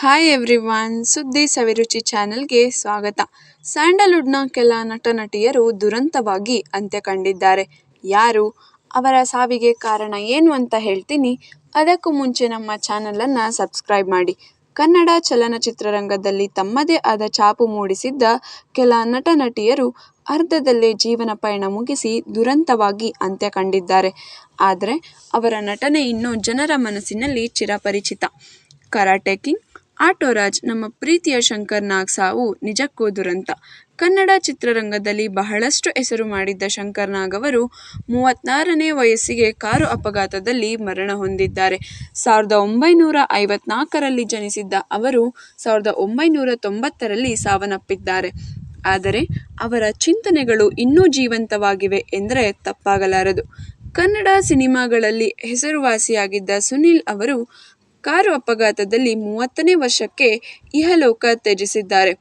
Hi everyone ಸುದ್ದಿ ಸವಿರುಚಿ ಚಾನೆಲ್ಗೆ ಸ್ವಾಗತ. ಸ್ಯಾಂಡಲ್ವುಡ್ನ ಕೆಲ ನಟ ನಟಿಯರು ದುರಂತವಾಗಿ ಅಂತ್ಯ ಕಂಡಿದ್ದಾರೆ ಯಾರು? ಅವರ ಸಾವಿಗೆ ಕಾರಣ ಏನು ಅಂತ ಹೇಳ್ತೀನಿ. ಅದಕ್ಕೂ ಮುಂಚೆ ನಮ್ಮ ಚಾನಲನ್ನು ಸಬ್ಸ್ಕ್ರೈಬ್ ಮಾಡಿ. ಕನ್ನಡ ಚಲನಚಿತ್ರರಂಗದಲ್ಲಿ ತಮ್ಮದೇ ಆದ ಛಾಪು ಮೂಡಿಸಿದ್ದ ಕೆಲ ನಟ ನಟಿಯರು ಅರ್ಧದಲ್ಲೇ ಜೀವನ ಪಯಣ ಮುಗಿಸಿ ದುರಂತವಾಗಿ ಅಂತ್ಯ ಕಂಡಿದ್ದಾರೆ ಆದರೆ ಅವರ ನಟನೆ ಇನ್ನೂ ಜನರ ಮನಸ್ಸಿನಲ್ಲಿ ಚಿರಪರಿಚಿತ. ಕರಾಟೆ ಕಿಂಗ್ ಆಟೋ ರಾಜ್ ನಮ್ಮ ಪ್ರೀತಿಯ ಶಂಕರ್ ನಾಗ್ ಸಾವು ನಿಜಕ್ಕೂ ದುರಂತ. ಕನ್ನಡ ಚಿತ್ರರಂಗದಲ್ಲಿ ಬಹಳಷ್ಟು ಹೆಸರು ಮಾಡಿದ್ದ ಶಂಕರ್ ನಾಗ್ ಅವರು ಮೂವತ್ನಾರನೇ ವಯಸ್ಸಿಗೆ ಕಾರು ಅಪಘಾತದಲ್ಲಿ ಮರಣ ಹೊಂದಿದ್ದಾರೆ. ಸಾವಿರದ ಒಂಬೈನೂರ ಐವತ್ನಾಲ್ಕರಲ್ಲಿ ಜನಿಸಿದ್ದ ಅವರು ಸಾವಿರದ ಒಂಬೈನೂರ ತೊಂಬತ್ತರಲ್ಲಿ ಸಾವನ್ನಪ್ಪಿದ್ದಾರೆ. ಆದರೆ ಅವರ ಚಿಂತನೆಗಳು ಇನ್ನೂ ಜೀವಂತವಾಗಿವೆ ಎಂದರೆ ತಪ್ಪಾಗಲಾರದು. ಕನ್ನಡ ಸಿನಿಮಾಗಳಲ್ಲಿ ಹೆಸರುವಾಸಿಯಾಗಿದ್ದ ಸುನಿಲ್ ಅವರು ಕಾರು ಅಪಘಾತದಲ್ಲಿ ಮೂವತ್ತನೇ ವರ್ಷಕ್ಕೆ ಇಹಲೋಕ ತ್ಯಜಿಸಿದ್ದಾರೆ.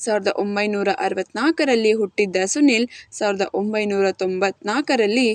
ಸಾವಿರದ ಒಂಬೈನೂರ ಅರವತ್ನಾಲ್ಕರಲ್ಲಿ ಹುಟ್ಟಿದ್ದ ಸುನಿಲ್ ಸಾವಿರದ ಒಂಬೈನೂರ ತೊಂಬತ್ನಾಲ್ಕರಲ್ಲಿ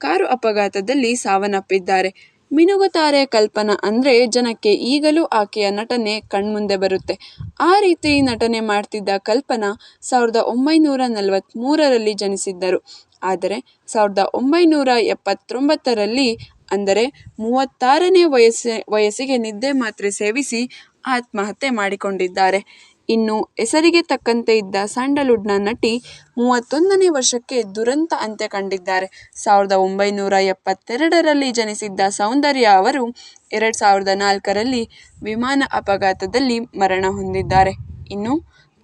ಕಾರು ಅಪಘಾತದಲ್ಲಿ ಸಾವನ್ನಪ್ಪಿದ್ದಾರೆ. ಮಿನುಗುತಾರೆ ಕಲ್ಪನಾ ಅಂದರೆ ಜನಕ್ಕೆ ಈಗಲೂ ಆಕೆಯ ನಟನೆ ಕಣ್ಮುಂದೆ ಬರುತ್ತೆ. ಆ ರೀತಿ ನಟನೆ ಮಾಡ್ತಿದ್ದ ಕಲ್ಪನಾ ಸಾವಿರದ ಒಂಬೈನೂರ ನಲವತ್ತ್ಮೂರರಲ್ಲಿ ಜನಿಸಿದ್ದರು. ಆದರೆ ಸಾವಿರದ ಒಂಬೈನೂರ ಎಪ್ಪತ್ತೊಂಬತ್ತರಲ್ಲಿ, ಅಂದರೆ ಮೂವತ್ತಾರನೇ ವಯಸ್ಸಿ, ವಯಸ್ಸಿಗೆ ನಿದ್ದೆ ಮಾತ್ರೆ ಸೇವಿಸಿ ಆತ್ಮಹತ್ಯೆ ಮಾಡಿಕೊಂಡಿದ್ದಾರೆ. ಇನ್ನು ಹೆಸರಿಗೆ ತಕ್ಕಂತೆ ಇದ್ದ ಸ್ಯಾಂಡಲ್ವುಡ್ನ ನಟಿ ಮೂವತ್ತೊಂದನೇ ವರ್ಷಕ್ಕೆ ದುರಂತ ಅಂತ್ಯ ಕಂಡಿದ್ದಾರೆ. ಸಾವಿರದ ಒಂಬೈನೂರ ಎಪ್ಪತ್ತೆರಡರಲ್ಲಿ ಜನಿಸಿದ್ದ ಸೌಂದರ್ಯ ಅವರು ಎರಡು ಸಾವಿರದ ನಾಲ್ಕರಲ್ಲಿ ವಿಮಾನ ಅಪಘಾತದಲ್ಲಿ ಮರಣ ಹೊಂದಿದ್ದಾರೆ. ಇನ್ನು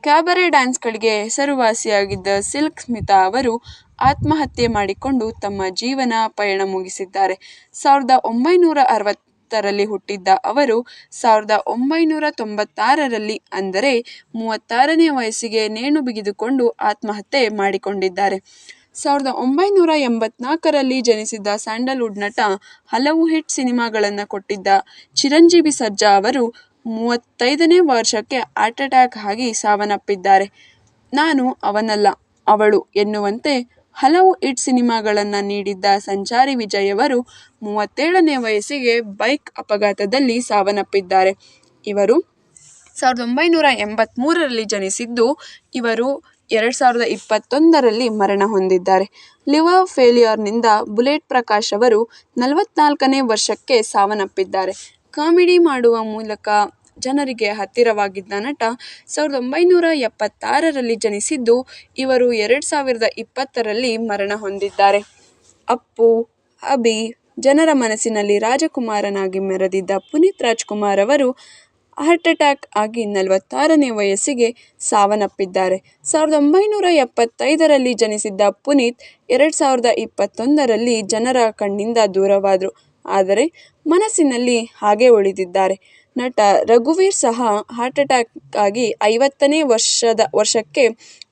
ಕ್ಯಾಬರೆ ಡ್ಯಾನ್ಸ್ಗಳಿಗೆ ಹೆಸರುವಾಸಿಯಾಗಿದ್ದ ಸಿಲ್ಕ್ ಸ್ಮಿತಾ ಅವರು ಆತ್ಮಹತ್ಯೆ ಮಾಡಿಕೊಂಡು ತಮ್ಮ ಜೀವನ ಪಯಣ ಮುಗಿಸಿದ್ದಾರೆ. ಸಾವಿರದ ಒಂಬೈನೂರ ಅರವತ್ತರಲ್ಲಿ ಹುಟ್ಟಿದ್ದ ಅವರು ಸಾವಿರದ ಒಂಬೈನೂರ ತೊಂಬತ್ತಾರರಲ್ಲಿ ಅಂದರೆ ಮೂವತ್ತಾರನೇ ವಯಸ್ಸಿಗೆ ನೇಣು ಬಿಗಿದುಕೊಂಡು ಆತ್ಮಹತ್ಯೆ ಮಾಡಿಕೊಂಡಿದ್ದಾರೆ. ಸಾವಿರದ ಒಂಬೈನೂರ ಎಂಬತ್ನಾಲ್ಕರಲ್ಲಿ ಜನಿಸಿದ್ದ ಸ್ಯಾಂಡಲ್ವುಡ್ ನಟ ಹಲವು ಹಿಟ್ ಸಿನಿಮಾಗಳನ್ನು ಕೊಟ್ಟಿದ್ದ ಚಿರಂಜೀವಿ ಸರ್ಜಾ ಅವರು ಮೂವತ್ತೈದನೇ ವರ್ಷಕ್ಕೆ ಹಾರ್ಟ್ ಅಟ್ಯಾಕ್ ಆಗಿ ಸಾವನ್ನಪ್ಪಿದ್ದಾರೆ. ನಾನು ಅವನಲ್ಲ, ಅವಳು ಎನ್ನುವಂತೆ ಹಲವು ಹಿಟ್ ಸಿನಿಮಾಗಳನ್ನು ನೀಡಿದ್ದ ಸಂಚಾರಿ ವಿಜಯ್ ಅವರು ಮೂವತ್ತೇಳನೇ ವಯಸ್ಸಿಗೆ ಬೈಕ್ ಅಪಘಾತದಲ್ಲಿ ಸಾವನ್ನಪ್ಪಿದ್ದಾರೆ. ಇವರು ಸಾವಿರದ ಒಂಬೈನೂರ ಎಂಬತ್ತ್ಮೂರರಲ್ಲಿ ಜನಿಸಿದ್ದು, ಇವರು ಎರಡು ಸಾವಿರದ ಇಪ್ಪತ್ತೊಂದರಲ್ಲಿ ಮರಣ ಹೊಂದಿದ್ದಾರೆ. ಲಿವರ್ ಫೇಲಿಯರ್ನಿಂದ ಬುಲೆಟ್ ಪ್ರಕಾಶ್ ಅವರು ನಲವತ್ನಾಲ್ಕನೇ ವರ್ಷಕ್ಕೆ ಸಾವನ್ನಪ್ಪಿದ್ದಾರೆ. ಕಾಮಿಡಿ ಮಾಡುವ ಮೂಲಕ ಜನರಿಗೆ ಹತ್ತಿರವಾಗಿದ್ದ ನಟ ಸಾವಿರದ ಒಂಬೈನೂರ ಎಪ್ಪತ್ತಾರರಲ್ಲಿ ಜನಿಸಿದ್ದು, ಇವರು ಎರಡು ಸಾವಿರದ ಇಪ್ಪತ್ತರಲ್ಲಿ ಮರಣ ಹೊಂದಿದ್ದಾರೆ. ಅಪ್ಪು, ಅಭಿ, ಜನರ ಮನಸ್ಸಿನಲ್ಲಿ ರಾಜಕುಮಾರನಾಗಿ ಮೆರೆದಿದ್ದ ಪುನೀತ್ ರಾಜ್ಕುಮಾರ್ ಅವರು ಹಾರ್ಟ್ ಅಟ್ಯಾಕ್ ಆಗಿ ನಲವತ್ತಾರನೇ ವಯಸ್ಸಿಗೆ ಸಾವನ್ನಪ್ಪಿದ್ದಾರೆ. ಸಾವಿರದ ಒಂಬೈನೂರ ಎಪ್ಪತ್ತೈದರಲ್ಲಿ ಜನಿಸಿದ್ದ ಪುನೀತ್ ಎರಡು ಸಾವಿರದ ಇಪ್ಪತ್ತೊಂದರಲ್ಲಿ ಜನರ ಕಣ್ಣಿಂದ ದೂರವಾದರು, ಆದರೆ ಮನಸ್ಸಿನಲ್ಲಿ ಹಾಗೇ ಉಳಿದಿದ್ದಾರೆ. ನಟ ರಘುವೀರ್ ಸಹ ಹಾರ್ಟ್ ಅಟ್ಯಾಕ್ ಆಗಿ ಐವತ್ತನೇ ವರ್ಷದ ವರ್ಷಕ್ಕೆ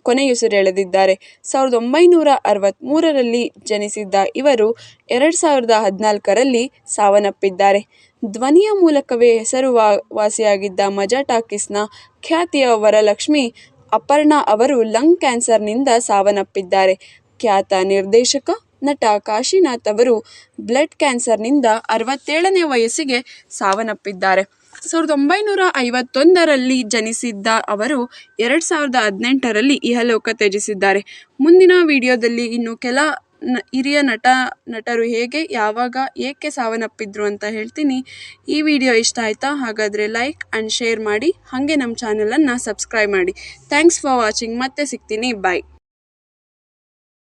ಕೊನೆಯುಸಿರೆಳೆದಿದ್ದಾರೆ ಸಾವಿರದ ಒಂಬೈನೂರ ಅರವತ್ತ್ಮೂರರಲ್ಲಿ ಜನಿಸಿದ್ದ ಇವರು ಎರಡು ಸಾವಿರದ ಹದಿನಾಲ್ಕರಲ್ಲಿ ಸಾವನ್ನಪ್ಪಿದ್ದಾರೆ. ಧ್ವನಿಯ ಮೂಲಕವೇ ಹೆಸರುವಾಸಿಯಾಗಿದ್ದ ಮಜಾ ಟಾಕೀಸ್ನ ಖ್ಯಾತಿಯ ವರಲಕ್ಷ್ಮಿ ಅಪರ್ಣಾ ಅವರು ಲಂಗ್ ಕ್ಯಾನ್ಸರ್ನಿಂದ ಸಾವನ್ನಪ್ಪಿದ್ದಾರೆ. ಖ್ಯಾತ ನಿರ್ದೇಶಕ ನಟ ಕಾಶಿನಾಥ್ ಅವರು ಬ್ಲಡ್ ಕ್ಯಾನ್ಸರ್ನಿಂದ ಅರವತ್ತೇಳನೇ ವಯಸ್ಸಿಗೆ ಸಾವನ್ನಪ್ಪಿದ್ದಾರೆ. ಸಾವಿರದ ಒಂಬೈನೂರ ಐವತ್ತೊಂದರಲ್ಲಿ ಜನಿಸಿದ್ದ ಅವರು ಎರಡು ಸಾವಿರದ ಹದಿನೆಂಟರಲ್ಲಿ ಇಹಲೋಕ ತ್ಯಜಿಸಿದ್ದಾರೆ. ಮುಂದಿನ ವಿಡಿಯೋದಲ್ಲಿ ಇನ್ನು ಕೆಲ ನ ಹಿರಿಯ ನಟ, ನಟರು ಹೇಗೆ, ಯಾವಾಗ, ಏಕೆ ಸಾವನ್ನಪ್ಪಿದ್ರು ಅಂತ ಹೇಳ್ತೀನಿ. ಈ ವಿಡಿಯೋ ಇಷ್ಟ ಆಯಿತಾ? ಹಾಗಾದರೆ ಲೈಕ್ ಆ್ಯಂಡ್ ಶೇರ್ ಮಾಡಿ. ಹಾಗೆ ನಮ್ಮ ಚಾನಲನ್ನು ಸಬ್ಸ್ಕ್ರೈಬ್ ಮಾಡಿ. Thanks for watching. ಮತ್ತೆ ಸಿಗ್ತೀನಿ. ಬಾಯ್.